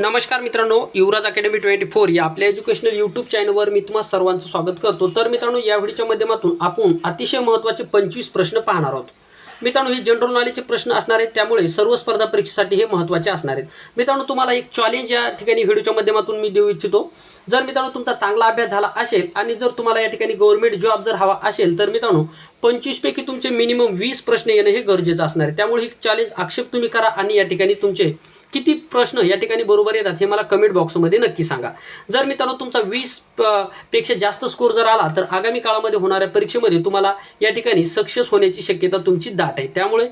नमस्कार मित्रांनो युवराज academy twenty four या आपल्या एज्युकेशनल यूट्यूब चॅनलवर मी तुम्हा सर्वांचं स्वागत करतो. तर मित्रांनो या व्हिडिओच्या माध्यमातून आपण अतिशय महत्त्वाचे पंचवीस प्रश्न पाहणार आहोत. मित्रांनो हे जनरल नॉलेजचे प्रश्न असणार आहेत त्यामुळे सर्व स्पर्धा परीक्षेसाठी हे महत्त्वाचे असणार आहेत. मित्रांनो तुम्हाला एक चॅलेंज या ठिकाणी व्हिडिओच्या माध्यमातून मी देऊ इच्छितो. जर मित्रांनो तुमचा चांगला अभ्यास झाला असेल आणि जर तुम्हाला या ठिकाणी गव्हर्नमेंट जॉब जर हवा असेल तर मित्रांनो पंचवीसपैकी तुमचे मिनिमम वीस प्रश्न येणं हे गरजेचं असणार आहे. त्यामुळे ही चॅलेंज आक्षेप तुम्ही करा आणि या ठिकाणी तुमचे किती प्रश्न या ठिकाणी बरोबर येतात हे मला कमेंट बॉक्समध्ये नक्की सांगा. जर मित्रांनो तुमचा वीसपेक्षा जास्त स्कोर जर आला तर आगामी काळामध्ये होणाऱ्या परीक्षेमध्ये तुम्हाला या ठिकाणी सक्सेस होण्याची शक्यता तुमची दाट आहे. त्यामुळे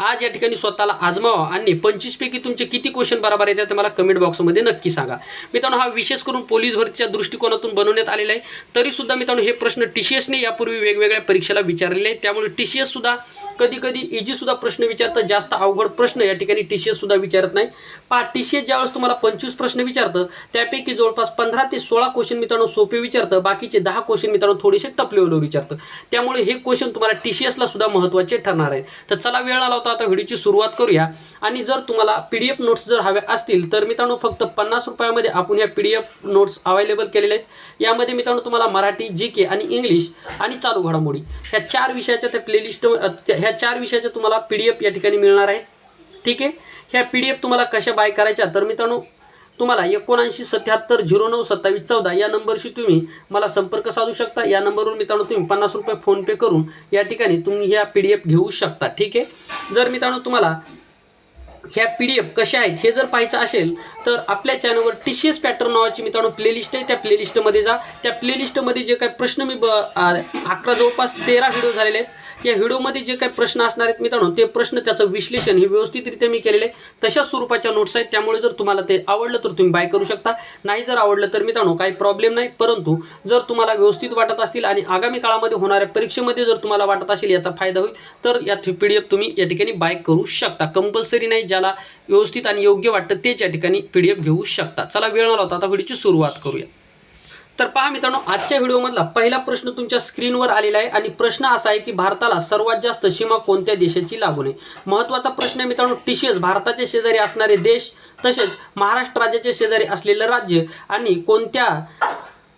आज या ठिकाणी स्वतःला आजमावा आणि पंचवीसपैकी तुमचे किती क्वेश्चन बरोबर येतात ते मला कमेंट बॉक्समध्ये नक्की सांगा. मित्रांनो हा विशेष करून पोलीस भरतीच्या दृष्टिकोनातून बनवण्यात आलेला आहे. तरीसुद्धा मित्रांनो हे प्रश्न टी सी एसने यापूर्वी वेगवेगळ्या परीक्षेला विचारलेले आहेत. त्यामुळे टी सी एससुद्धा कधी कधी इजी सुद्धा प्रश्न विचारतं जास्त अवघड प्रश्न या ठिकाणी टी सी एस सुद्धा विचारत नाही. पहा टी सी एस ज्यावेळेस तुम्हाला पंचवीस प्रश्न विचारतं त्यापैकी जवळपास पंधरा ते सोळा क्वेश्चन मित्रांनो सोपे विचारतं बाकीचे दहा क्वेश्चन मित्रांनो थोडेसे टप लेवलवर विचारतं. त्यामुळे हे क्वेश्चन तुम्हाला टी सी एसला सुद्धा महत्त्वाचे ठरणार आहे. तर चला वेळ आला होता आता व्हिडिओची सुरुवात करूया. आणि जर तुम्हाला पी डी एफ नोट्स जर हव्या असतील तर मित्रांनो फक्त पन्नास रुपयामध्ये आपण ह्या P D F notes available केलेले आहेत. यामध्ये मित्रांनो तुम्हाला मराठी जी के आणि इंग्लिश आणि चालू घडामोडी. ह्या चार विषयाच्या त्या प्लेलिस्ट ह्या चार विषयाच्या तुम्हाला पी डी एफ या ठिकाणी मिळणार आहे ठीक आहे? ह्या पी डी एफ तुम्हाला कशा बाय करायच्या? तर मित्रांनो तुम्हाला एकोणऐंशी सत्याहत्तर झिरो नऊ सत्तावीस चौदा या नंबरशी तुम्ही मला संपर्क साधू शकता. या नंबरवर मित्रांनो तुम्ही पन्नास रुपये फोनपे करून या ठिकाणी तुम्ही ह्या पी डी एफ घेऊ शकता. ठीक आहे? जर मित्रांनो तुम्हाला ह्या पी डी एफ कशा आहेत हे जर पाहायचं असेल तर आपल्या चॅनलवर टी सी एस पॅटर्न नावाची मित्रांनो प्लेलिस्ट आहे. त्या प्लेलिस्टमध्ये जा. त्या प्लेलिस्टमध्ये जे काही प्रश्न मी ब अकरा जवळपास तेरा व्हिडिओ झालेले आहेत. या व्हिडिओमध्ये जे काही प्रश्न असणार आहेत मित्रांनो ते प्रश्न त्याचं विश्लेषण हे व्यवस्थितरित्या मी केलेले तशाच स्वरूपाच्या नोट्स आहेत. त्यामुळे जर तुम्हाला ते आवडलं तर तुम्ही बाय करू शकता. नाही जर आवडलं तर मित्रांनो काही प्रॉब्लेम नाही. परंतु जर तुम्हाला व्यवस्थित वाटत असतील आणि आगामी काळामध्ये होणाऱ्या परीक्षेमध्ये जर तुम्हाला वाटत असेल याचा फायदा होईल तर या पी डी एफ तुम्ही या ठिकाणी बाय करू शकता. कंपल्सरी नाही ज्याला व्यवस्थित आणि योग्य वाटतं तेच या ठिकाणी पी डी एफ घेऊ शकता चला वेळ आला होता आता व्हिडिओची सुरुवात करूया. तर पहा मित्रांनो आजच्या व्हिडिओमधला पहिला प्रश्न तुमच्या स्क्रीनवर आलेला आहे आणि प्रश्न असा आहे की भारताला सर्वात जास्त सीमा कोणत्या देशाची लागू नये महत्त्वाचा प्रश्न आहे मित्रांनो टीसीएस भारताचे शेजारी असणारे देश तसेच महाराष्ट्र राज्याचे शेजारी असलेलं राज्य आणि कोणत्या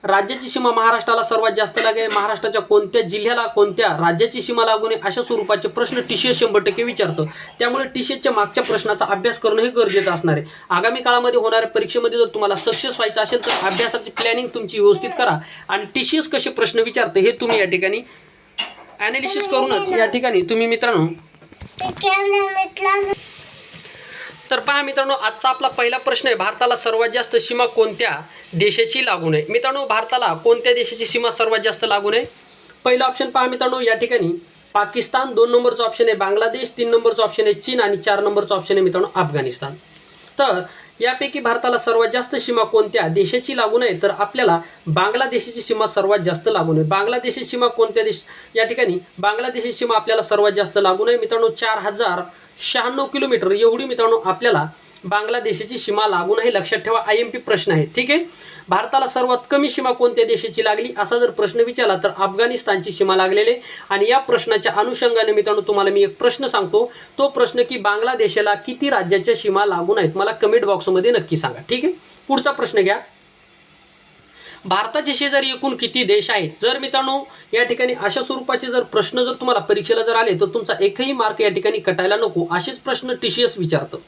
राज्याची सीमा महाराष्ट्राला सर्वात जास्त लागेल. महाराष्ट्राच्या कोणत्या जिल्ह्याला कोणत्या राज्याची सीमा लागू नये अशा स्वरूपाचे प्रश्न टी सी एस शंभर टक्के विचारतं. त्यामुळे टी सी एसच्या मागच्या प्रश्नाचा अभ्यास करणं हे गरजेचं असणार आहे. आगामी काळामध्ये होणाऱ्या परीक्षेमध्ये जर तुम्हाला सक्सेस व्हायचं असेल तर अभ्यासाची प्लॅनिंग तुमची व्यवस्थित करा. आणि टी सी एस कसे प्रश्न विचारते हे तुम्ही या ठिकाणी ॲनालिसिस करूनच या ठिकाणी तुम्ही मित्रांनो. पहा मित्रांनो आजचा आपला पहिला प्रश्न आहे भारताला सर्वात जास्त सीमा कोणत्या देशाची लागू नये? मित्रांनो भारताला कोणत्या देशाची सीमा सर्वात जास्त लागू नये? पहिला ऑप्शन पहा मित्रांनो या ठिकाणी पाकिस्तान दोन नंबरचं ऑप्शन आहे बांगलादेश तीन नंबरचं ऑप्शन आहे चीन आणि चार नंबरचं ऑप्शन आहे मित्रांनो अफगाणिस्तान. तर यापैकी भारताला सर्वात जास्त सीमा कोणत्या देशाची लागू नये? तर आपल्याला बांगलादेशाची सीमा सर्वात जास्त लागू नये. बांगलादेशाची सीमा कोणत्या देश या ठिकाणी बांगलादेशी सीमा आपल्याला सर्वात जास्त लागू नये. मित्रांनो चार हजार शहाण्णव किलोमीटर. एवढी मित्रांनो आपल्याला बांगलादेशाची सीमा लागून आहे. लक्षात ठेवा आय एम पी प्रश्न आहे. ठीक आहे? भारताला सर्वात कमी सीमा कोणत्या देशाची लागली? असा जर प्रश्न विचारला तर अफगाणिस्तानची सीमा लागलेली आणि या प्रश्नाच्या अनुषंगाने मित्रांनो तुम्हाला मी एक प्रश्न सांगतो. तो प्रश्न की बांगलादेशाला किती राज्याच्या सीमा लागून आहेत? मला कमेंट बॉक्समध्ये नक्की सांगा. ठीक आहे? पुढचा प्रश्न घ्या. भारताचे शेजारी एकूण किती देश आहेत? जर मित्रांनो या ठिकाणी अशा स्वरूपाचे जर प्रश्न जर तुम्हाला परीक्षेला जर आले तर तुमचा एकही मार्क या ठिकाणी कटायला नको. असेच प्रश्न टी सी एस विचारतं.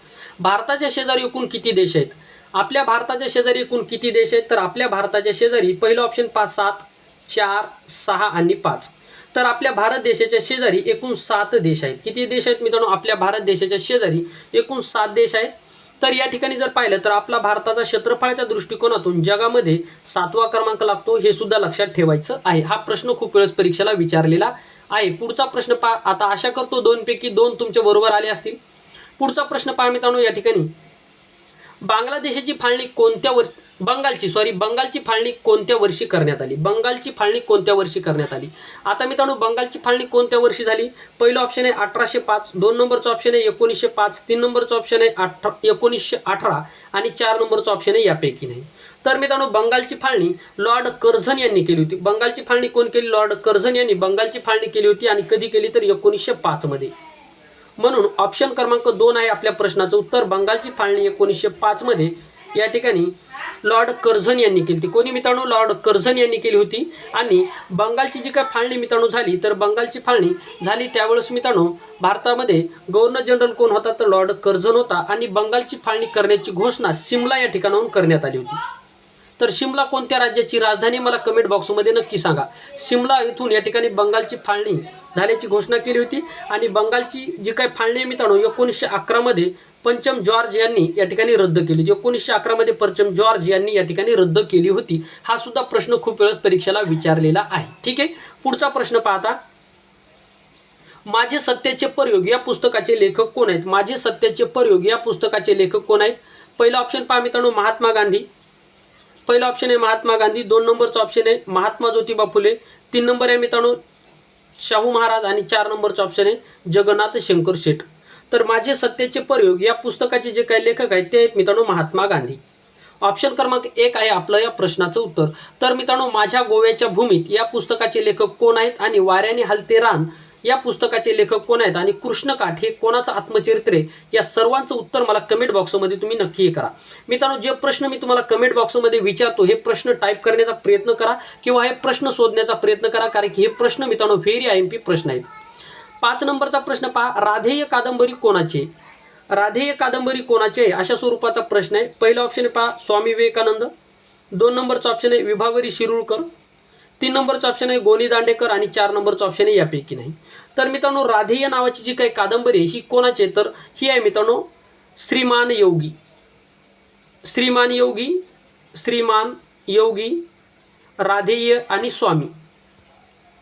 भारताच्या शेजारी एकूण किती देश आहेत? आपल्या भारताच्या शेजारी एकूण किती देश आहेत? तर आपल्या भारताच्या शेजारी पहिलं ऑप्शन पाच सात चार सहा आणि पाच. तर आपल्या भारत देशाच्या शेजारी एकूण सात देश आहेत. किती देश आहेत मित्रांनो? आपल्या भारत देशाच्या शेजारी एकूण सात देश आहेत. तर या ठिकाणी जर पाहिलं तर आपला भारताचा क्षेत्रफळाच्या दृष्टिकोनातून जगामध्ये सातवा क्रमांक लागतो हे सुद्धा लक्षात ठेवायचं आहे. हा प्रश्न खूप वेळेस परीक्षेला विचारलेला आहे. पुढचा प्रश्न पहा आता आशा करतो दोनपैकी दोन तुमच्या बरोबर आले असतील. पुढचा प्रश्न पहा मित्रांनो या ठिकाणी. बांगलादेशाची फाळणी कोणत्या वर्ष बंगालची सॉरी बंगालची फाळणी कोणत्या वर्षी करण्यात आली? बंगालची फाळणी कोणत्या वर्षी करण्यात आली? आता मित्रांनो बंगालची फाळणी कोणत्या वर्षी झाली? पहिलं ऑप्शन आहे अठराशे पाच दोन नंबरचं ऑप्शन आहे एकोणीसशे पाच तीन नंबरचं ऑप्शन आहे अठरा एकोणीसशे अठरा आणि चार नंबरचं ऑप्शन आहे यापैकी नाही. तर मित्रांनो बंगालची फाळणी लॉर्ड कर्झन यांनी केली होती. बंगालची फाळणी कोण केली? लॉर्ड कर्झन यांनी बंगालची फाळणी केली होती आणि कधी केली? तर एकोणीसशे पाचमध्ये. म्हणून ऑप्शन क्रमांक दोन आहे आपल्या प्रश्नाचं उत्तर. बंगालची फाळणी एकोणीसशे पाचमध्ये या ठिकाणी लॉर्ड कर्झन यांनी केली होती. कोणी मित्रांनो? लॉर्ड कर्झन यांनी केली होती. आणि बंगालची जी काय फाळणी मित्रांनो झाली तर बंगालची फाळणी झाली त्यावेळेस मित्रांनो भारतामध्ये गव्हर्नर जनरल कोण होता? तर लॉर्ड कर्झन होता. आणि बंगालची फाळणी करण्याची घोषणा सिमला या ठिकाणाहून करण्यात आली होती. तर शिमला कोणत्या राज्याची राजधानी मला कमेंट बॉक्समध्ये नक्की सांगा. शिमला इथून या ठिकाणी बंगालची फाळणी झाल्याची घोषणा केली होती आणि बंगालची जी काही फाळणी आहे मित्रांनो एकोणीसशे अकरामध्ये पंचम जॉर्ज यांनी या ठिकाणी रद्द केली होती. एकोणीसशे अकरामध्ये पंचम जॉर्ज यांनी या ठिकाणी रद्द केली होती. हा सुद्धा प्रश्न खूप वेळेस परीक्षेला विचारलेला आहे. ठीक आहे? पुढचा प्रश्न पाहता. माझे सत्याचे प्रयोग या पुस्तकाचे लेखक कोण आहेत? माझे सत्याचे प्रयोग या पुस्तकाचे लेखक कोण आहेत? पहिला ऑप्शन पहा मित्रांनो महात्मा गांधी. पहिला ऑप्शन आहे महात्मा गांधी दोन नंबरचं ऑप्शन आहे महात्मा ज्योतिबा फुले तीन नंबर आहे मित्रांनो शाहू महाराज आणि चार नंबरचं ऑप्शन आहे जगन्नाथ शंकर शेठ. तर माझे सत्तेचे प्रयोग या पुस्तकाचे जे काही लेखक आहेत ते आहेत मित्रांनो महात्मा गांधी. ऑप्शन क्रमांक एक आहे आपलं या प्रश्नाचं उत्तर. तर मित्रांनो माझ्या गोव्याच्या भूमीत या पुस्तकाचे लेखक कोण आहेत आणि वाऱ्याने हलते रान या पुस्तकाचे लेखक कोण आहेत आणि कृष्णकाठ हे कोणाचं आत्मचरित्र आहे? या सर्वांचं उत्तर मला कमेंट बॉक्समध्ये तुम्ही नक्की करा. मित्रांनो जे प्रश्न मी तुम्हाला कमेंट बॉक्समध्ये विचारतो हे प्रश्न टाईप करण्याचा प्रयत्न करा किंवा हे प्रश्न शोधण्याचा प्रयत्न करा कारण की हे प्रश्न मित्रांनो व्हेरी आय एम पी प्रश्न आहेत. पाच नंबरचा प्रश्न पहा राधेय कादंबरी कोणाची राधेय कादंबरी कोणाची आहे? अशा स्वरूपाचा प्रश्न आहे. पहिला ऑप्शन आहे पहा स्वामी विवेकानंद. दोन नंबरचा ऑप्शन आहे विभावरी शिरूळकर. तीन नंबरचं ऑप्शन आहे गोनी दांडेकर आणि चार नंबरचं ऑप्शन आहे यापैकी नाही. तर मित्रांनो राधेय नावाची जी काही कादंबरी आहे ही कोणाची आहे? तर ही आहे मित्रांनो श्रीमान योगी. श्रीमान योगी श्रीमान योगी राधेय आणि स्वामी.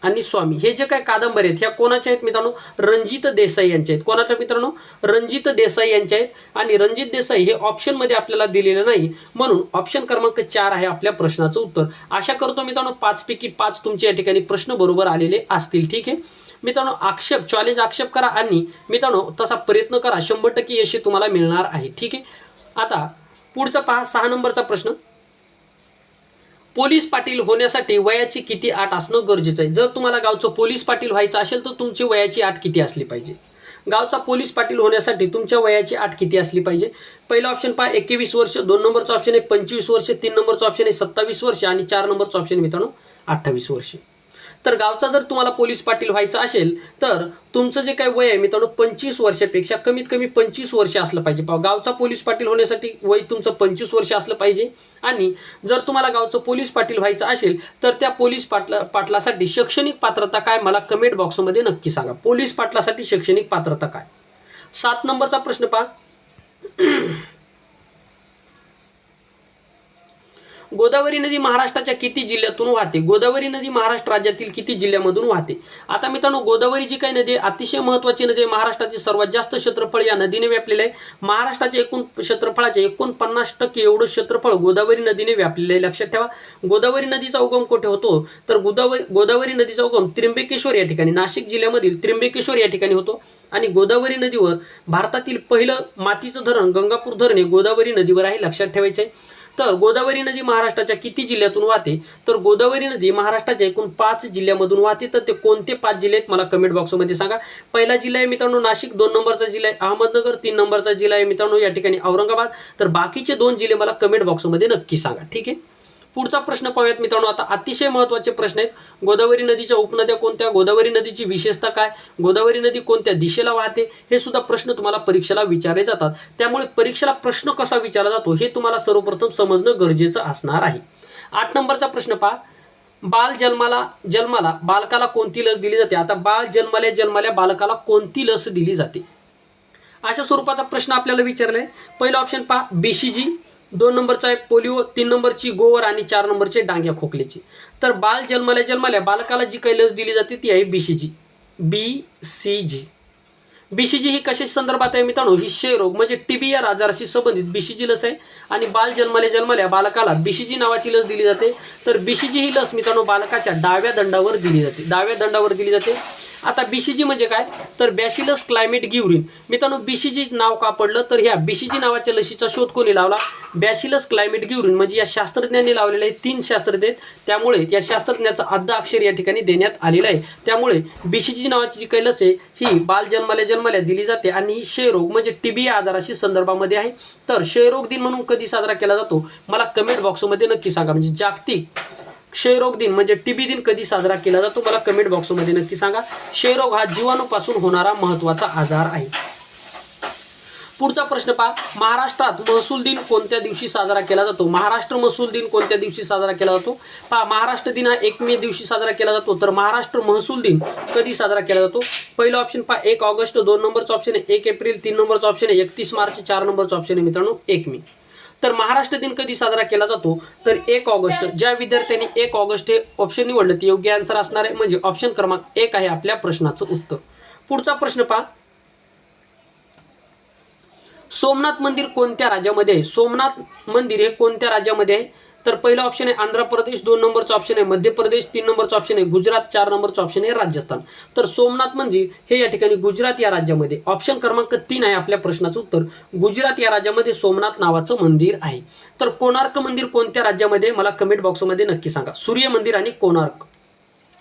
आणि स्वामी. हे जे काही कादंबरी आहेत ह्या कोणाच्या आहेत मित्रांनो? रणजित देसाई यांच्या आहेत. कोणाच्या मित्रांनो? रणजित देसाई यांच्या आहेत. आणि रणजित देसाई हे ऑप्शनमध्ये आपल्याला दिलेलं नाही. म्हणून ऑप्शन क्रमांक चार आहे आपल्या प्रश्नाचं उत्तर. आशा करतो मित्रांनो पाचपैकी पाच तुमच्या या ठिकाणी प्रश्न बरोबर आलेले असतील. ठीक आहे? मित्रांनो आक्षेप चॉलेंज आक्षेप करा आणि मित्रांनो तसा प्रयत्न करा. शंभर टक्के यश तुम्हाला मिळणार आहे. ठीक आहे? आता पुढचा पहा सहा नंबरचा प्रश्न. पोलीस पाटील होण्यासाठी वयाची किती आठ असणं गरजेचं आहे. जर तुम्हाला गावचं पोलीस पाटील व्हायचं असेल तर तुमची वयाची आठ किती असली पाहिजे? गावचा पोलीस पाटील होण्यासाठी तुमच्या वयाची आठ किती असली पाहिजे? पहिला ऑप्शन पहा एकवीस वर्ष दोन नंबरचं ऑप्शन आहे पंचवीस वर्ष तीन नंबरचं ऑप्शन आहे सत्तावीस वर्ष आणि चार नंबरचं ऑप्शन मित्रांनो अठ्ठावीस वर्ष. तर गावचा जर तुम्हाला पोलीस पाटील व्हायचं असेल तर तुमचं जे काही वय आहे मित्रांनो पंचवीस वर्षापेक्षा कमीत कमी पंचवीस वर्ष असलं पाहिजे. गावचा पोलीस पाटील होण्यासाठी वय तुमचं पंचवीस वर्ष असलं पाहिजे. आणि जर तुम्हाला गावचं पोलीस पाटील व्हायचं असेल तर त्या पोलीस पाटला पाटलासाठी शैक्षणिक पात्रता काय? मला कमेंट बॉक्समध्ये नक्की सांगा. पोलीस पाटलासाठी शैक्षणिक पात्रता काय? सात नंबरचा प्रश्न पहा. गोदावरी नदी महाराष्ट्राच्या किती जिल्ह्यातून वाहते? गोदावरी नदी महाराष्ट्र राज्यातील किती जिल्ह्यामधून वाहते? आता मित्रांनो गोदावरी जी काही नदी आहे अतिशय महत्वाची नदी आहे महाराष्ट्राची सर्वात जास्त क्षेत्रफळ या नदीने व्यापलेलं आहे. महाराष्ट्राच्या एकूण क्षेत्रफळाचे एकोणपन्नास टक्के एवढं क्षेत्रफळ गोदावरी नदीने व्यापलेलं आहे. लक्षात ठेवा गोदावरी नदीचा उगम कुठे होतो? तर गोदावरी गोदावरी नदीचा उगम त्र्यंबकेश्वर या ठिकाणी नाशिक जिल्ह्यामधील त्र्यंबकेश्वर या ठिकाणी होतो. आणि गोदावरी नदीवर भारतातील पहिलं मातीचं धरण गंगापूर धरण हे गोदावरी नदीवर आहे लक्षात ठेवायचं आहे तर गोदावरी नदी महाराष्ट्राच्या किती जिल्ह्यातून वाहते? तर गोदावरी नदी महाराष्ट्राच्या एकूण पाच जिल्ह्यामधून वाहते. तर ते कोणते पाच जिल्हे आहेत? मला कमेंट बॉक्समध्ये सांगा. पहिला जिल्हा आहे मित्रांनो नाशिक दोन नंबरचा जिल्हा आहे अहमदनगर तीन नंबरचा जिल्हा आहे मित्रांनो या ठिकाणी औरंगाबाद. तर बाकीचे दोन जिल्हे मला कमेंट बॉक्समध्ये नक्की सांगा. ठीक आहे? पुढचा प्रश्न पाहूयात मित्रांनो. आता अतिशय महत्त्वाचे प्रश्न आहेत. गोदावरी नदीच्या उपनद्या कोणत्या? गोदावरी नदीची विशेषता काय? गोदावरी नदी कोणत्या दिशेला वाहते? हे सुद्धा प्रश्न तुम्हाला परीक्षेला विचारले जातात. त्यामुळे परीक्षेला प्रश्न कसा विचारला जातो हे तुम्हाला सर्वप्रथम समजणं गरजेचं असणार आहे. आठ नंबरचा प्रश्न पहा. बाल जन्माला जन्माला बालकाला कोणती लस दिली जाते? आता बाल जन्माल्या जन्माल्या बालकाला कोणती लस दिली जाते? अशा स्वरूपाचा प्रश्न आपल्याला विचारलाय. पहिला ऑप्शन पहा. बीसीजी दोन नंबरचा आहे पोलिओ तीन नंबरची गोवर आणि चार नंबरचे डांग्या खोकल्याची. तर बाल जन्माल्या जन्माल्या बालकाला जी काही लस दिली जाते ती आहे BCG B C G BCG ही कशा संदर्भात आहे मित्रांनो? ही क्षयरोग म्हणजे टीबी या आजाराशी संबंधित बीसीजी लस आहे आणि बाल जन्माल्या जन्माल्या बालकाला बीसीजी नावाची लस दिली जाते. तर बीसीजी ही लस मित्रांनो बालकाच्या डाव्या दंडावर दिली जाते. डाव्या दंडावर दिली जाते. आता बीसीजी म्हणजे काय? तर बॅसिलस क्लायमेट ग्युरिन मित्रांनो बीसीजी नाव का पडलं? तर ह्या बीसीजी नावाच्या लसीचा शोध कोणी लावला? बॅसिलस क्लायमेट ग्युरिन म्हणजे या शास्त्रज्ञांनी लावलेले आहे तीन शास्त्रज्ञ आहेत. त्यामुळे या शास्त्रज्ञाचा अर्धा अक्षर या ठिकाणी देण्यात आलेला आहे. त्यामुळे बीसीजी नावाची जी काही लस आहे ही बाल जन्माल्या जन्माल्या दिली जाते आणि ही क्षयरोग म्हणजे टीबी आजाराशी संदर्भामध्ये आहे. तर क्षयरोग दिन म्हणून कधी साजरा केला जातो? मला कमेंट बॉक्समध्ये नक्की सांगा. म्हणजे जागतिक क्षयरोग दिन म्हणजे टीबी दिन कधी साजरा केला जातो मला कमेंट बॉक्समध्ये नक्की सांगा. क्षयरोग हा जीवाणूपासून होणारा महत्त्वाचा आजार आहे. पुढचा प्रश्न पहा. महाराष्ट्रात महसूल दिन कोणत्या दिवशी साजरा केला जातो? महाराष्ट्र महसूल दिन कोणत्या दिवशी साजरा केला जातो? पहा महाराष्ट्र दिन हा एक मे दिवशी साजरा केला जातो. तर महाराष्ट्र महसूल दिन कधी साजरा केला जातो? पहिलं ऑप्शन पहा एक ऑगस्ट दोन नंबरचं ऑप्शन आहे. एक एप्रिल तीन नंबरचं ऑप्शन आहे. एकतीस मार्च चार नंबरचं ऑप्शन आहे मित्रांनो. एक मे. तर महाराष्ट्र दिन कधी साजरा केला जातो? तर एक ऑगस्ट ज्या विद्यार्थ्यांनी एक ऑगस्ट हे ऑप्शन निवडलं ते योग्य आन्सर असणार आहे. म्हणजे ऑप्शन क्रमांक एक आहे आपल्या प्रश्नाचं उत्तर. पुढचा प्रश्न पहा. सोमनाथ मंदिर कोणत्या राज्यामध्ये आहे? सोमनाथ मंदिर हे कोणत्या राज्यामध्ये आहे? तर पहिलं ऑप्शन आहे आंध्र प्रदेश दोन नंबरचा ऑप्शन आहे मध्य प्रदेश तीन नंबरचा ऑप्शन आहे गुजरात चार नंबरचा ऑप्शन आहे राजस्थान. तर सोमनाथ मंदिर हे या ठिकाणी गुजरात या राज्यामध्ये ऑप्शन क्रमांक तीन आहे आपल्या प्रश्नाचं उत्तर. गुजरात या राज्यामध्ये सोमनाथ नावाचं मंदिर आहे. तर कोणार्क मंदिर कोणत्या राज्यामध्ये मला कमेंट बॉक्समध्ये नक्की सांगा. सूर्य मंदिर आणि कोणार्क.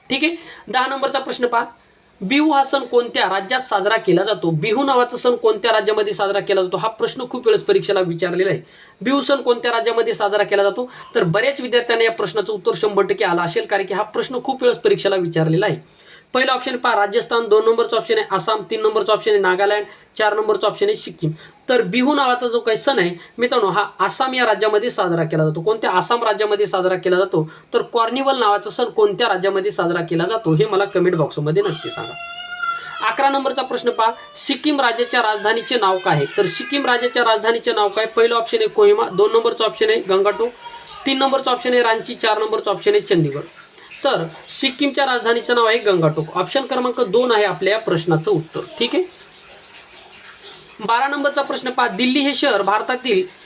ठीक आहे? दहा नंबरचा प्रश्न पहा. बिहू हा सण कोणत्या राज्यात साजरा केला जातो? बिहू नावाचा सण कोणत्या राज्यामध्ये साजरा केला जातो? हा प्रश्न खूप वेळेस परीक्षेला विचारलेला आहे. बिहू सण कोणत्या राज्यामध्ये साजरा केला जातो? तर बऱ्याच विद्यार्थ्यांना या प्रश्नाचं उत्तर शंभर टक्के आलं असेल कारण की हा प्रश्न खूप वेळेस परीक्षेला विचारलेला आहे. पहिला ऑप्शन पहा राजस्थान दोन नंबरचं ऑप्शन आहे आसाम तीन नंबरचं ऑप्शन आहे नागालँड चार नंबरचं ऑप्शन आहे सिक्कीम. तर बिहू नावाचा जो काही सण आहे मित्रांनो हा आसाम या राज्यामध्ये साजरा केला जातो. कोणत्या आसाम राज्यामध्ये साजरा केला जातो? तर कॉर्निवल नावाचा सण कोणत्या राज्यामध्ये साजरा केला जातो हे मला कमेंट बॉक्समध्ये नक्की सांगा. अकरा नंबरचा प्रश्न पहा सिक्कीम राज्याच्या राजधानीचे नाव काय आहे? तर सिक्कीम राज्याच्या राजधानीचे नाव काय? पहिलं ऑप्शन आहे कोहिमा दोन नंबरचं ऑप्शन आहे गंगाटो तीन नंबरचं ऑप्शन आहे रांची चार नंबरचं ऑप्शन आहे चंदीगड. तर सिक्कीमच्या राजधानीचं नाव आहे गंगाटोक. ऑप्शन क्रमांक दोन आहे आपल्या या प्रश्नाचं उत्तर. ठीक आहे? बारा नंबरचा प्रश्न पहा. दिल्ली हे शहर भारतातील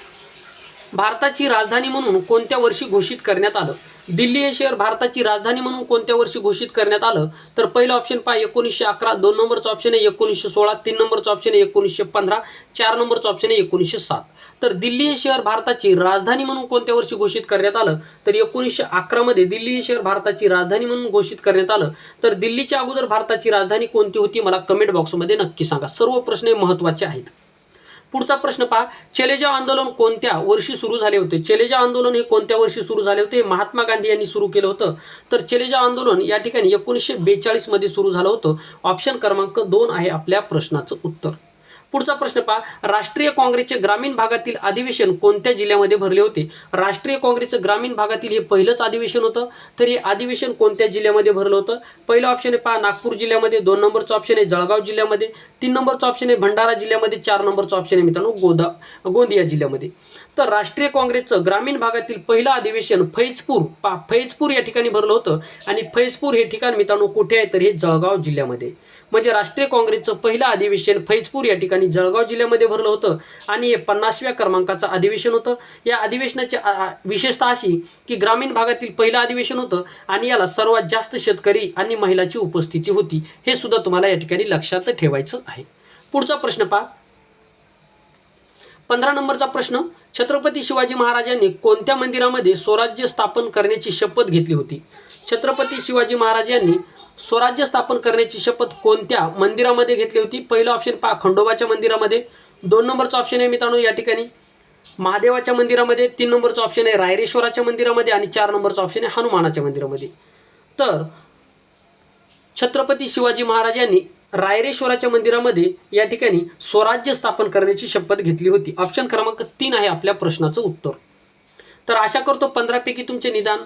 भारताची राजधानी म्हणून कोणत्या वर्षी घोषित करण्यात आलं? दिल्ली हे शहर भारताची राजधानी म्हणून कोणत्या वर्षी घोषित करण्यात आलं? तर पहिलं ऑप्शन पहा एकोणीसशे अकरा दोन नंबरचं ऑप्शन आहे एकोणीसशे सोळा तीन नंबरचं ऑप्शन आहे एकोणीसशे पंधरा चार नंबरचं ऑप्शन आहे एकोणीसशे सात. तर दिल्ली हे शहर भारताची राजधानी म्हणून कोणत्या वर्षी घोषित करण्यात आलं? तर एकोणीसशे अकरामध्ये दिल्ली हे शहर भारताची राजधानी म्हणून घोषित करण्यात आलं. तर दिल्लीच्या अगोदर भारताची राजधानी कोणती होती? मला कमेंट बॉक्समध्ये नक्की सांगा. सर्व प्रश्न हे महत्त्वाचे आहेत. पुढचा प्रश्न पहा. चलेजाव आंदोलन कोणत्या वर्षी सुरू झाले होते? चलेजाव आंदोलन हे कोणत्या वर्षी सुरू झाले होते? महात्मा गांधी यांनी सुरू केलं होतं. तर चलेजाव आंदोलन या ठिकाणी एकोणीसशे बेचाळीसमध्ये सुरू झालं होतं. ऑप्शन क्रमांक दोन आहे आपल्या प्रश्नाचं उत्तर. पुढचा प्रश्न पहा. राष्ट्रीय काँग्रेसचे ग्रामीण भागातील अधिवेशन कोणत्या जिल्ह्यामध्ये भरले होते? राष्ट्रीय काँग्रेसचं ग्रामीण भागातील हे पहिलंच अधिवेशन होतं. तर हे अधिवेशन कोणत्या जिल्ह्यामध्ये भरलं होतं? पहिलं ऑप्शन आहे पहा नागपूर जिल्ह्यामध्ये दोन नंबरचं ऑप्शन आहे जळगाव जिल्ह्यामध्ये. तीन नंबरचं ऑप्शन आहे भंडारा जिल्ह्यामध्ये. चार नंबरचं ऑप्शन आहे मित्रांनो गोदा गोंदिया जिल्ह्यामध्ये. तर राष्ट्रीय काँग्रेसचं ग्रामीण भागातील पहिलं अधिवेशन फैजपूर पा फैजपूर या ठिकाणी भरलं होतं. आणि फैजपूर हे ठिकाण मित्रांनो कुठे आहे तर हे जळगाव जिल्ह्यामध्ये. म्हणजे राष्ट्रीय काँग्रेसचं पहिलं अधिवेशन फैजपूर या ठिकाणी जळगाव जिल्ह्यामध्ये भरलं होतं. आणि हे पन्नासव्या क्रमांकाचं अधिवेशन होतं. या अधिवेशनाची विशेषता अशी की ग्रामीण भागातील पहिलं अधिवेशन होतं आणि याला सर्वात जास्त शेतकरी आणि महिलाची उपस्थिती होती. हे सुद्धा तुम्हाला या ठिकाणी लक्षात ठेवायचं आहे. पुढचा प्रश्न पहा. पंधरा नंबरचा प्रश्न छत्रपती शिवाजी महाराजांनी कोणत्या मंदिरामध्ये स्वराज्य स्थापन करण्याची शपथ घेतली होती? छत्रपती शिवाजी महाराज यांनी स्वराज्य स्थापन करण्याची शपथ कोणत्या मंदिरामध्ये घेतली होती? पहिलं ऑप्शन पहा खंडोबाच्या मंदिरामध्ये. दोन नंबरचं ऑप्शन आहे मित्रांनो या ठिकाणी. महादेवाच्या मंदिरामध्ये. तीन नंबरचं ऑप्शन आहे रायरेश्वराच्या मंदिरामध्ये आणि चार नंबरचं ऑप्शन आहे हनुमानाच्या मंदिरामध्ये. तर छत्रपती शिवाजी महाराज यांनी रायरेश्वराच्या मंदिरामध्ये या ठिकाणी स्वराज्य स्थापन करण्याची शपथ घेतली होती. ऑप्शन क्रमांक तीन आहे आपल्या प्रश्नाचं उत्तर. तर आशा करतो पंधरापैकी तुमचे निदान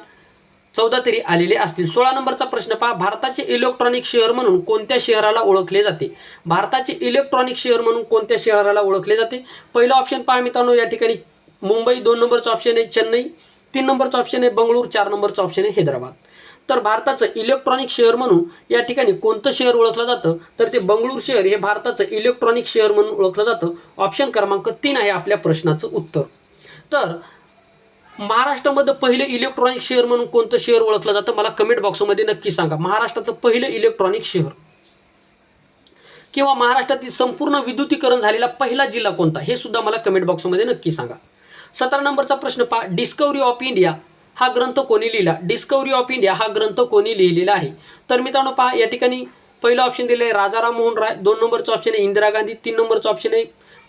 चौदा तरी आलेले असतील. सोळा नंबरचा प्रश्न पहा. भारताचे इलेक्ट्रॉनिक शहर म्हणून कोणत्या शहराला ओळखले जाते? भारताचे इलेक्ट्रॉनिक शहर म्हणून कोणत्या शहराला ओळखले जाते? पहिलं ऑप्शन पहा मित्रांनो. या ठिकाणी मुंबई दोन नंबरचं ऑप्शन आहे. चेन्नई तीन नंबरचं ऑप्शन आहे. बंगळूर चार नंबरचं ऑप्शन आहे. हैदराबाद. तर भारताचं इलेक्ट्रॉनिक शहर म्हणून या ठिकाणी कोणतं शहर ओळखलं जातं? तर ते बंगळूर शहर हे भारताचं इलेक्ट्रॉनिक शहर म्हणून ओळखलं जातं. ऑप्शन क्रमांक तीन आहे आपल्या प्रश्नाचं उत्तर. तर महाराष्ट्रामध्ये पहिलं इलेक्ट्रॉनिक शहर म्हणून कोणतं शहर ओळखलं जातं? मला कमेंट बॉक्समध्ये नक्की सांगा. महाराष्ट्राचं पहिलं इलेक्ट्रॉनिक शहर किंवा महाराष्ट्रातील संपूर्ण विद्युतीकरण झालेला पहिला जिल्हा कोणता? हे सुद्धा मला कमेंट बॉक्समध्ये नक्की सांगा. सतरा नंबरचा प्रश्न पहा. डिस्कवरी ऑफ इंडिया हा ग्रंथ कोणी लिहिला? डिस्कवरी ऑफ इंडिया हा ग्रंथ कोणी लिहिलेला आहे? तर मित्रांनो पहा या ठिकाणी पहिलं ऑप्शन दिलं आहे राजाराम मोहन राय दोन नंबरचं ऑप्शन आहे इंदिरा गांधी तीन नंबरचं ऑप्शन आहे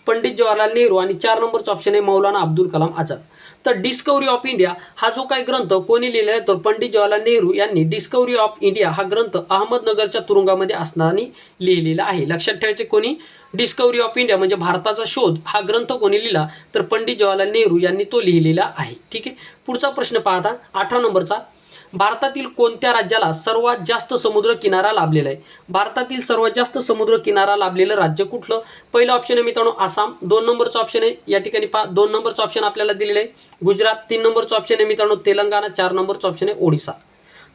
पंडित जवाहरलाल नेहरू आणि चार नंबरचं ऑप्शन आहे मौलाना अब्दुल कलाम आझाद. तर डिस्कवरी ऑफ इंडिया हा जो काही ग्रंथ कोणी लिहिला आहे तर पंडित जवाहरलाल नेहरू यांनी डिस्कवरी ऑफ इंडिया हा ग्रंथ अहमदनगरच्या तुरुंगामध्ये असणारी लिहिलेला आहे. लक्षात ठेवायचे कोणी? डिस्कवरी ऑफ इंडिया म्हणजे भारताचा शोध हा ग्रंथ कोणी लिहिला? तर पंडित जवाहरलाल नेहरू यांनी तो लिहिलेला आहे. ठीक आहे? पुढचा प्रश्न पाहता. अठरा नंबरचा भारतातील कोणत्या राज्याला सर्वात जास्त समुद्र किनारा लाभलेला आहे? भारतातील सर्वात जास्त समुद्र किनारा लाभलेलं राज्य कुठलं? पहिलं ऑप्शन आहे मित्रांनो आसाम. दोन नंबरचं ऑप्शन आहे. या ठिकाणी पहा दोन नंबरचं ऑप्शन आपल्याला दिलेलं आहे. गुजरात. तीन नंबरचं ऑप्शन आहे मित्रांनो तेलंगणा. चार नंबरचं ऑप्शन आहे ओडिसा.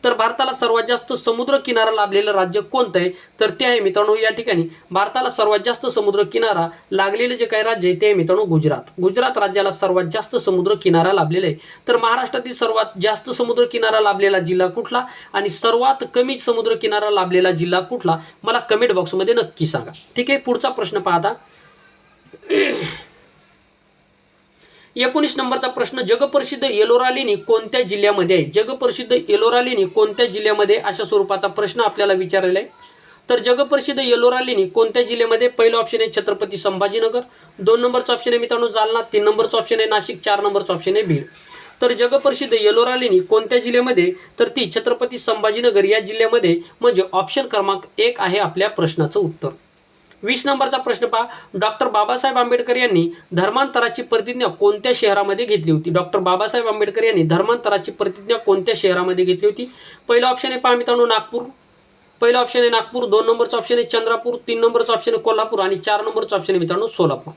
तर भारताला सर्वात जास्त समुद्र किनारा लाभलेलं राज्य कोणतं आहे? तर ते आहे मित्रांनो या ठिकाणी भारताला सर्वात जास्त समुद्र किनारा लागलेलं जे काही राज्य आहे ते आहे मित्रांनो गुजरात. गुजरात राज्याला सर्वात जास्त समुद्र किनारा लाभलेला आहे. तर महाराष्ट्रातील सर्वात जास्त समुद्र किनारा लाभलेला जिल्हा कुठला? आणि सर्वात कमी समुद्र किनारा लाभलेला जिल्हा कुठला? मला कमेंट बॉक्समध्ये नक्की सांगा. ठीक आहे? पुढचा प्रश्न पाहता. एकोणीस नंबरचा प्रश्न जगप्रसिद्ध एलोरा लेणी कोणत्या जिल्ह्यामध्ये आहे? जगप्रसिद्ध एलोरा लेणी कोणत्या जिल्ह्यामध्ये अशा स्वरूपाचा प्रश्न आपल्याला विचारलेला आहे. तर जगप्रसिद्ध येलोरा लेणी कोणत्या जिल्ह्यामध्ये पहिलं ऑप्शन आहे छत्रपती संभाजीनगर. दोन नंबरचं ऑप्शन आहे मित्रांनो जालना. तीन नंबरचं ऑप्शन आहे नाशिक. चार नंबरचं ऑप्शन आहे बीड. तर जगप्रसिद्ध येलोरा लेणी कोणत्या जिल्ह्यामध्ये तर ती छत्रपती संभाजीनगर या जिल्ह्यामध्ये म्हणजे ऑप्शन क्रमांक एक आहे आपल्या प्रश्नाचं उत्तर. वीस नंबरचा प्रश्न पहा. डॉक्टर बाबासाहेब आंबेडकर यांनी धर्मांतराची प्रतिज्ञा कोणत्या शहरामध्ये घेतली होती? डॉक्टर बाबासाहेब आंबेडकर यांनी धर्मांतराची प्रतिज्ञा कोणत्या शहरामध्ये घेतली होती? पहिलं ऑप्शन आहे पहा मित्रांनो नागपूर. पहिलं ऑप्शन आहे नागपूर दोन नंबरचं ऑप्शन आहे चंद्रपूर तीन नंबरचं ऑप्शन आहे कोल्हापूर आणि चार नंबरचं ऑप्शन आहे मित्रांनो सोलापूर.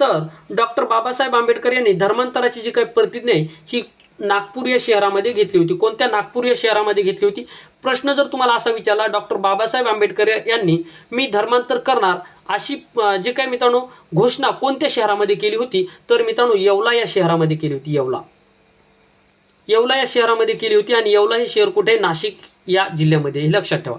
तर डॉक्टर बाबासाहेब आंबेडकर यांनी धर्मांतराची जी काही प्रतिज्ञा आहे ही नागपूर या शहरामध्ये घेतली होती. कोणत्या नागपूर या शहरामध्ये घेतली होती? प्रश्न जर तुम्हाला असा विचारला डॉक्टर बाबासाहेब आंबेडकर यांनी मी धर्मांतर करणार अशी जे काही मित्रांनो घोषणा कोणत्या शहरामध्ये केली होती तर मित्रांनो येवला या शहरामध्ये केली होती येवला. येवला या शहरामध्ये केली होती आणि येवला हे शहर कुठे आहे? नाशिक या जिल्ह्यामध्ये हे लक्षात ठेवा.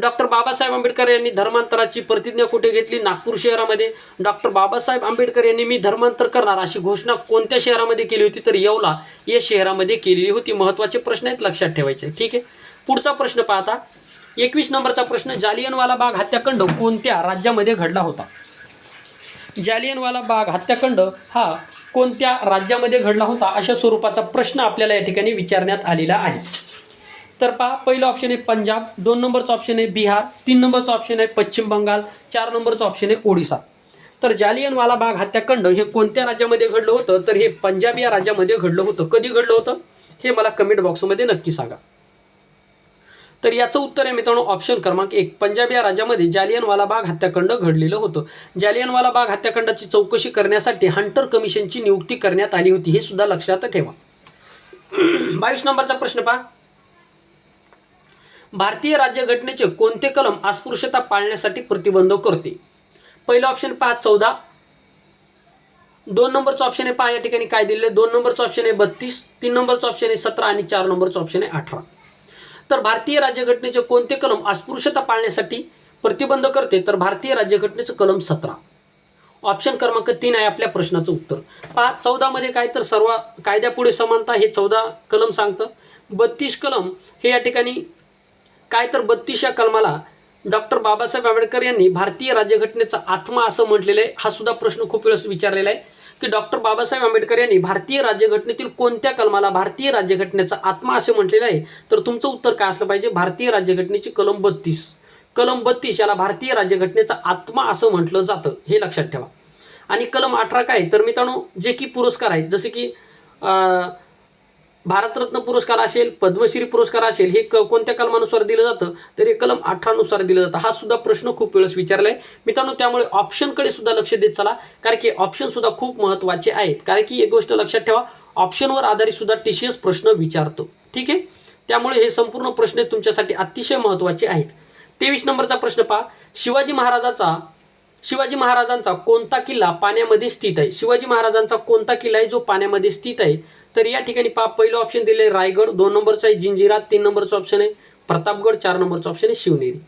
डॉक्टर बाबासाहेब आंबेडकर यांनी धर्मांतराची प्रतिज्ञा कुठे घेतली? नागपूर शहरामध्ये. डॉक्टर बाबासाहेब आंबेडकर यांनी मी धर्मांतर करणार अशी घोषणा कोणत्या शहरामध्ये केली होती तर येवला या शहरामध्ये केलेली होती? महत्त्वाचे प्रश्न आहेत लक्षात ठेवायचे. ठीक आहे? पुढचा प्रश्न पाहता. एकवीस नंबरचा प्रश्न जालियनवाला बाग हत्याकांड कोणत्या राज्यामध्ये घडला होता? जालियनवाला बाग हत्याकांड हा कोणत्या राज्यामध्ये घडला होता अशा स्वरूपाचा प्रश्न आपल्याला या ठिकाणी विचारण्यात आलेला आहे. तर पहा पहिलं ऑप्शन आहे पंजाब दोन नंबरचं ऑप्शन आहे बिहार तीन नंबरचं ऑप्शन आहे पश्चिम बंगाल चार नंबरचं ऑप्शन आहे ओडिसा. तर जालियनवाला बाग हत्याकांड हे कोणत्या राज्यामध्ये घडलं होतं? तर हे पंजाब या राज्यामध्ये घडलं होतं. कधी घडलं होतं? हे मला कमेंट बॉक्समध्ये नक्की सांगा. तर याचं उत्तर आहे मित्रांनो ऑप्शन क्रमांक एक. पंजाब या राज्यामध्ये जालियनवाला बाग हत्याकांड घडलेलं होतं. जालियनवाला बाग हत्याकांडाची चौकशी करण्यासाठी हंटर कमिशनची नियुक्ती करण्यात आली होती हे सुद्धा लक्षात ठेवा. बावीस नंबरचा प्रश्न पहा. भारतीय राज्यघटनेचे कोणते कलम अस्पृश्यता पाळण्यासाठी प्रतिबंध करते? पहिलं ऑप्शन पहा चौदा. दोन नंबरचं ऑप्शन आहे पहा या ठिकाणी काय दिलेलं आहे? दोन नंबरचं ऑप्शन आहे बत्तीस. तीन नंबरचं ऑप्शन आहे सतरा आणि चार नंबरचं ऑप्शन आहे अठरा. तर भारतीय राज्यघटनेचे कोणते कलम अस्पृश्यता पाळण्यासाठी प्रतिबंध करते तर भारतीय राज्यघटनेचं कलम सतरा. ऑप्शन क्रमांक तीन आहे आपल्या प्रश्नाचं उत्तर. पहा चौदामध्ये काय तर सर्व कायद्यापुढे समानता हे चौदा कलम सांगतं. बत्तीस कलम हे या ठिकाणी काय तर बत्तीस या कलमाला डॉक्टर बाबासाहेब आंबेडकर यांनी भारतीय राज्यघटनेचा आत्मा असं म्हटलेलं आहे हा सुद्धा प्रश्न खूप वेळेस विचारलेला आहे. की डॉक्टर बाबासाहेब आंबेडकर यांनी भारतीय राज्यघटनेतील कोणत्या कलमाला भारतीय राज्यघटनेचा आत्मा असे म्हटलेलं आहे? तर तुमचं उत्तर काय असलं पाहिजे? भारतीय राज्यघटनेची कलम बत्तीस. कलम बत्तीस याला भारतीय राज्यघटनेचा आत्मा असं म्हटलं जातं. हे लक्षात ठेवा. आणि कलम अठरा काय तर मित्रांनो जे की पुरस्कार आहेत जसे की भारतरत्न पुरस्कार असेल पद्मश्री पुरस्कार असेल हे क कोणत्या कलमानुसार दिलं जातं? तर हे कलम अठरानुसार दिलं जातं. हा सुद्धा प्रश्न खूप वेळेस विचारला आहे मित्रांनो त्यामुळे ऑप्शनकडे सुद्धा लक्ष देत चला कारण की ऑप्शन सुद्धा खूप महत्त्वाचे आहेत. कारण की एक गोष्ट लक्षात ठेवा ऑप्शनवर आधारित सुद्धा टी सी एस प्रश्न विचारतो. ठीक आहे? त्यामुळे हे संपूर्ण प्रश्न तुमच्यासाठी अतिशय महत्त्वाचे आहेत. तेवीस नंबरचा प्रश्न पहा. शिवाजी महाराजाचा शिवाजी महाराजांचा कोणता किल्ला पाण्यामध्ये स्थित आहे? शिवाजी महाराजांचा कोणता किल्ला आहे जो पाण्यामध्ये स्थित आहे? तर या ठिकाणी पहा पहिलं ऑप्शन दिले रायगड दोन नंबरचं आहे जिंजिरा तीन नंबरचं ऑप्शन आहे प्रतापगड चार नंबरचं ऑप्शन आहे शिवनेरी.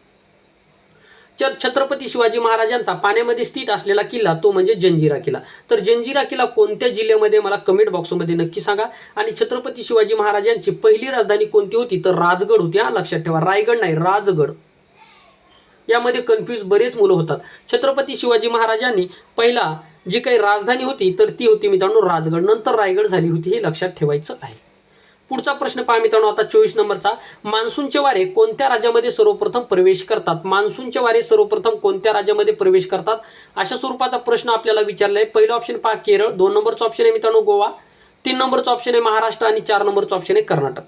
च छत्रपती शिवाजी महाराजांचा पाण्यामध्ये स्थित असलेला किल्ला तो म्हणजे जंजिरा किल्ला. तर जंजिरा किल्ला कोणत्या जिल्ह्यामध्ये मला कमेंट बॉक्समध्ये नक्की सांगा. आणि छत्रपती शिवाजी महाराजांची पहिली राजधानी कोणती होती? तर राजगड होती हा लक्षात ठेवा. रायगड नाही राजगड. यामध्ये कन्फ्यूज बरेच मुलं होतात. छत्रपती शिवाजी महाराजांनी पहिला जी काही राजधानी होती तर ती होती मित्रांनो राजगड. नंतर रायगड झाली होती हे लक्षात ठेवायचं आहे. पुढचा प्रश्न पहा मित्रांनो आता चोवीस नंबरचा. मान्सूनचे वारे कोणत्या राज्यामध्ये सर्वप्रथम प्रवेश करतात? मान्सूनचे वारे सर्वप्रथम कोणत्या राज्यामध्ये प्रवेश करतात? अशा स्वरूपाचा प्रश्न आपल्याला विचारला आहे पहिलं ऑप्शन पहा केरळ दोन नंबरचं ऑप्शन आहे मित्रांनो गोवा तीन नंबरचं ऑप्शन आहे महाराष्ट्र आणि चार नंबरचं ऑप्शन आहे कर्नाटक.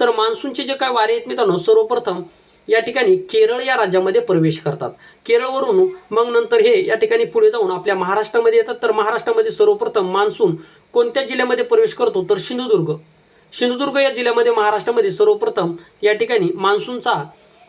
तर मान्सूनचे जे काय वारे आहेत मित्रांनो सर्वप्रथम या ठिकाणी केरळ या राज्यामध्ये प्रवेश करतात. केरळवरून मग नंतर हे या ठिकाणी पुढे जाऊन आपल्या महाराष्ट्रामध्ये येतात. तर महाराष्ट्रामध्ये सर्वप्रथम मान्सून कोणत्या जिल्ह्यामध्ये प्रवेश करतो? तर सिंधुदुर्ग. सिंधुदुर्ग या जिल्ह्यामध्ये महाराष्ट्रामध्ये सर्वप्रथम या ठिकाणी मान्सूनचा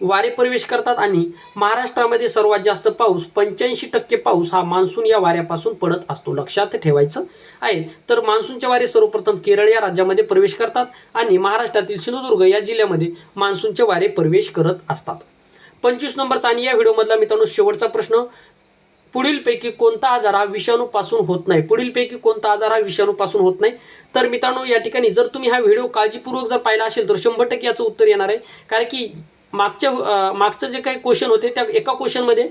वारे प्रवेश करतात आणि महाराष्ट्रामध्ये सर्वात जास्त पाऊस पंच्याऐंशी टक्के पाऊस हा मान्सून या वाऱ्यापासून पडत असतो. लक्षात ठेवायचं आहे. तर मान्सूनचे वारे सर्वप्रथम केरळ या राज्यामध्ये प्रवेश करतात आणि महाराष्ट्रातील सिंधुदुर्ग या जिल्ह्यामध्ये मान्सूनचे वारे प्रवेश करत असतात. पंचवीस नंबरचा आणि या व्हिडिओमधला मित्रांनो शेवटचा प्रश्न पुढीलपैकी कोणता आजार हा विषाणूपासून होत नाही? पुढीलपैकी कोणता आजार हा विषाणूपासून होत नाही? तर मित्रांनो या ठिकाणी जर तुम्ही हा व्हिडिओ काळजीपूर्वक जर पाहिला असेल तर शंभर टक्के याचं उत्तर येणार आहे. कारण की मागच्या मागचं जे काही क्वेश्चन होते त्या एका क्वेश्चनमध्ये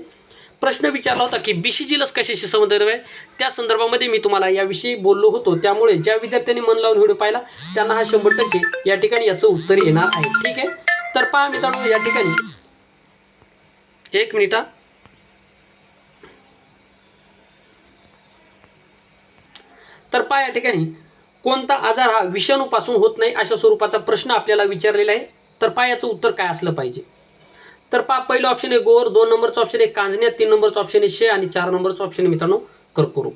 प्रश्न विचारला होता की बीसीजी लस कशाशी संदर्भ आहे? त्या संदर्भामध्ये मी तुम्हाला याविषयी बोललो होतो. त्यामुळे ज्या विद्यार्थ्यांनी मन लावून व्हिडिओ पाहिला त्यांना हा शंभर टक्के या ठिकाणी याचं उत्तर येणार आहे. ठीक आहे? तर पहा मित्रांनो या ठिकाणी. एक मिनिटा तर पहा या ठिकाणी. कोणता आजार हा विषाणूपासून होत नाही अशा स्वरूपाचा प्रश्न आपल्याला विचारलेला आहे. तर पहा याचं उत्तर काय असलं पाहिजे? तर पहा पहिलं ऑप्शन आहे गोर दोन नंबरचं ऑप्शन आहे कांजण्या तीन नंबरचं ऑप्शन आहे शे आणि चार नंबरचं ऑप्शन आहे मित्रांनो कर्करोग.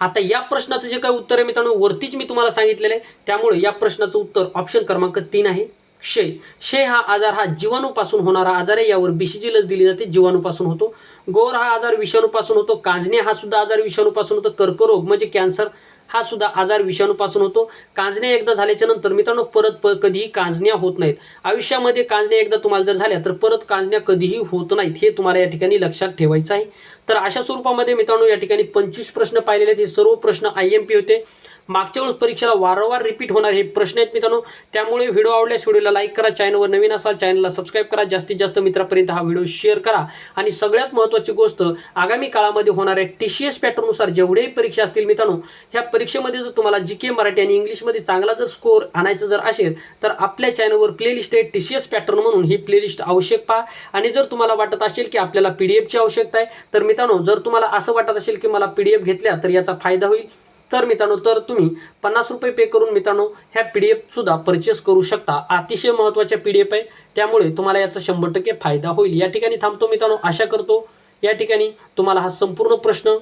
आता या प्रश्नाचं जे काही उत्तर आहे मित्रांनो वरतीच मी तुम्हाला सांगितलेलं आहे. त्यामुळे या प्रश्नाचं उत्तर ऑप्शन क्रमांक तीन आहे क्षय क्षय हा आजार हा जीवाणूपासून होणारा आजार आहे. यावर बीसीजी लस दिली जाते जीवाणूपासून होतो. गोर हा आजार विषाणूपासून होतो. कांजणे हा सुद्धा आजार विषाणूपासून होतो. कर्करोग म्हणजे कॅन्सर. हा सुद्धा आजार विषाणूपासून होतो. कांजण्या एकदा झाल्याच्यानंतर मित्रांनो परत प कधीही कांजण्या होत नाहीत. आयुष्यामध्ये कांजण्या एकदा तुम्हाला जर झाल्या तर परत कांजण्या कधीही होत नाहीत हे तुम्हाला या ठिकाणी लक्षात ठेवायचं आहे. तर अशा स्वरूपामध्ये मित्रांनो या ठिकाणी पंचवीस प्रश्न पाहिलेले आहेत. हे सर्व प्रश्न आय एम पी होते. मागच्या वेळेस परीक्षेला वारंवार रिपीट होणार हे प्रश्न आहेत मित्रांनो. त्यामुळे व्हिडिओ आवडल्यास व्हिडिओला लाईक करा चॅनलवर नवीन असाल चॅनलला सबस्क्राईब करा. जास्तीत जास्त मित्रापर्यंत हा व्हिडिओ शेअर करा. आणि सगळ्यात महत्त्वाची गोष्ट आगामी काळामध्ये होणाऱ्या टी सी एस पॅटर्ननुसार जेवढेही परीक्षा असतील मित्रांनो ह्या परीक्षेमध्ये जर तुम्हाला जी के मराठी आणि इंग्लिशमध्ये चांगला जर स्कोअर आणायचा जर असेल तर आपल्या चॅनलवर प्लेलिस्ट आहे टी सी एस पॅटर्न म्हणून. ही प्लेलिस्ट आवश्यक पहा. आणि जर तुम्हाला वाटत असेल की आपल्याला पी डी एफची आवश्यकता आहे तर मित्रांनो जर तुम्हाला असं वाटत असेल की मला पी डी एफ घेतल्या तर याचा फायदा होईल. तर मित्रांनो तर तुम्ही पन्नास रुपये पे करून मित्रांनो ह्या पी डी एफसुद्धा परचेस करू शकता. अतिशय महत्त्वाच्या पी डी एफ आहे. त्यामुळे तुम्हाला याचा शंभर टक्के फायदा होईल. या ठिकाणी थांबतो मित्रांनो आशा करतो या ठिकाणी तुम्हाला हा संपूर्ण प्रश्न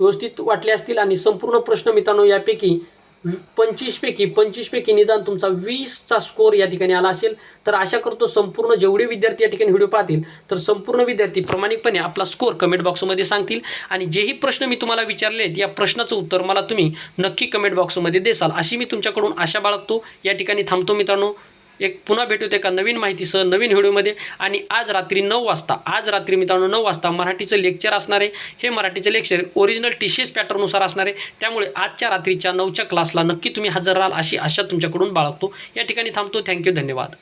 व्यवस्थित वाटले असतील आणि संपूर्ण प्रश्न मित्रांनो यापैकी पंचवीसपैकी पंचवीसपैकी निदान तुमचा वीसचा स्कोअर या ठिकाणी आला असेल. तर आशा करतो संपूर्ण जेवढे विद्यार्थी या ठिकाणी व्हिडिओ पाहतील तर संपूर्ण विद्यार्थी प्रामाणिकपणे आपला स्कोअर कमेंट बॉक्समध्ये सांगतील. आणि जेही प्रश्न मी तुम्हाला विचारले आहेत या प्रश्नाचं उत्तर मला तुम्ही नक्की कमेंट बॉक्समध्ये देसाल. अशी मी तुमच्याकडून आशा बाळगतो. या ठिकाणी थांबतो मित्रांनो. एक पुन्हा भेटूत एका नवीन माहितीसह नवीन व्हिडिओमध्ये. आणि आज रात्री नऊ वाजता आज रात्री मित्रांनो नऊ वाजता मराठीचं लेक्चर असणार आहे. हे मराठीचं lecture original T C S पॅटर्ननुसार असणार आहे. त्यामुळे आजच्या रात्रीच्या नऊच्या क्लासला नक्की तुम्ही हजर राहाल अशी आशा तुमच्याकडून बाळगतो. या ठिकाणी थांबतो. थँक्यू धन्यवाद.